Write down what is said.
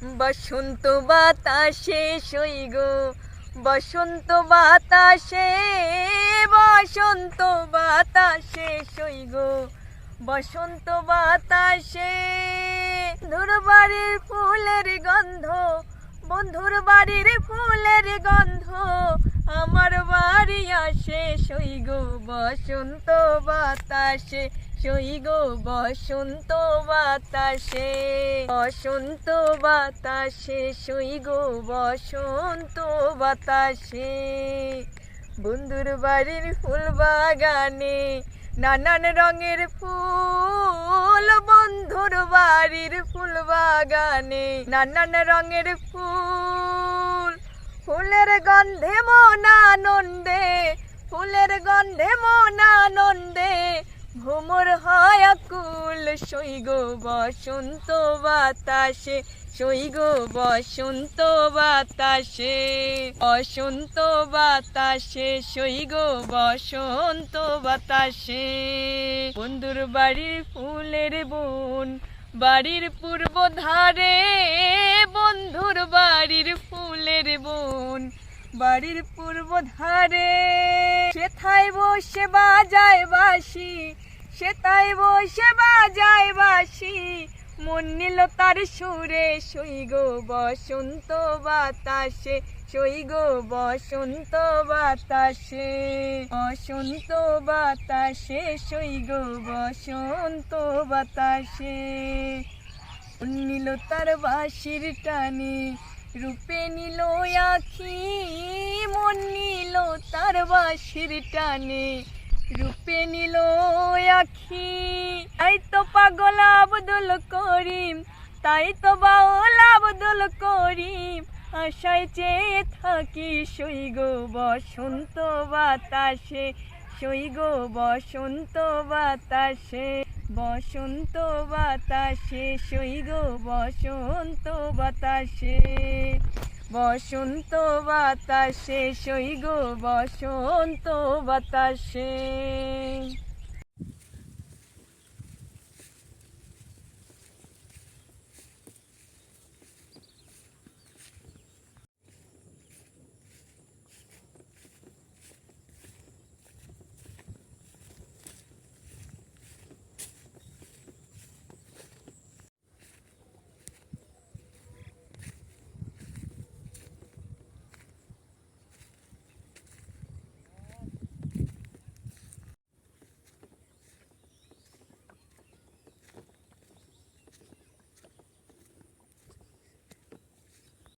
বসন্ত বাতাসে সই গো, বসন্ত বাতাসে বসন্ত বাতাসে সই গো, বসন্ত বাতাসে বাড়ির ফুলের গন্ধ, বন্ধুর বাড়ির ফুলের গন্ধ, আমার বাড়ি আসে সই গো, বসন্ত বাতাসে সই গো, বসন্ত বাতাসে বসন্ত বাতাসে সই গো, বসন্ত বাতাসে। বন্ধুর বাড়ির ফুল বাগানে নানান রঙের ফুল, বন্ধুর বাড়ির ফুল বাগানে নানান রঙের ফুল। ফুলের গন্ধে মন আনন্দে, ফুলের গন্ধে মন আনন্দে ভ্রমর হয় আকুল, সই গো বসন্ত বাতাসে, সই গো বসন্ত বাতাসে বসন্ত বাতাসে, সই গো বসন্ত বাতাসে। বন্ধুর বাড়ির ফুলের বোন, বাড়ির পূর্ব ধারে বন্ধুর বাড়ির ফুলের বন বাড়ির পূর্ব ধারে সেথায় বসে বাজায় বাসি সেথায় বসে বাজায় বাসি মন নিল তার সুরে, সই গো বসন্ত বাতাসে, সই গো বসন্ত বাতাসে বসন্ত বাতাসে, সই গো বসন্ত বাতাসে। মন নিল তার বাঁশির টানে, রূপে নিল আখি মন নিল তার বাঁশির টানে, রূপে নিল আখি। তাই তো পাগল আবদুল করিম, তাই তো বাউল আবদুল করিম। আশায় চেয়ে থাকি সই গো বসন্ত বাতাসে, সই গো বসন্ত বাতাসে বসন্ত বাতাসে, সই গো বসন্ত বাতাসে। বসন্ত বাতাসে সই গো বসন্ত বাতাসে।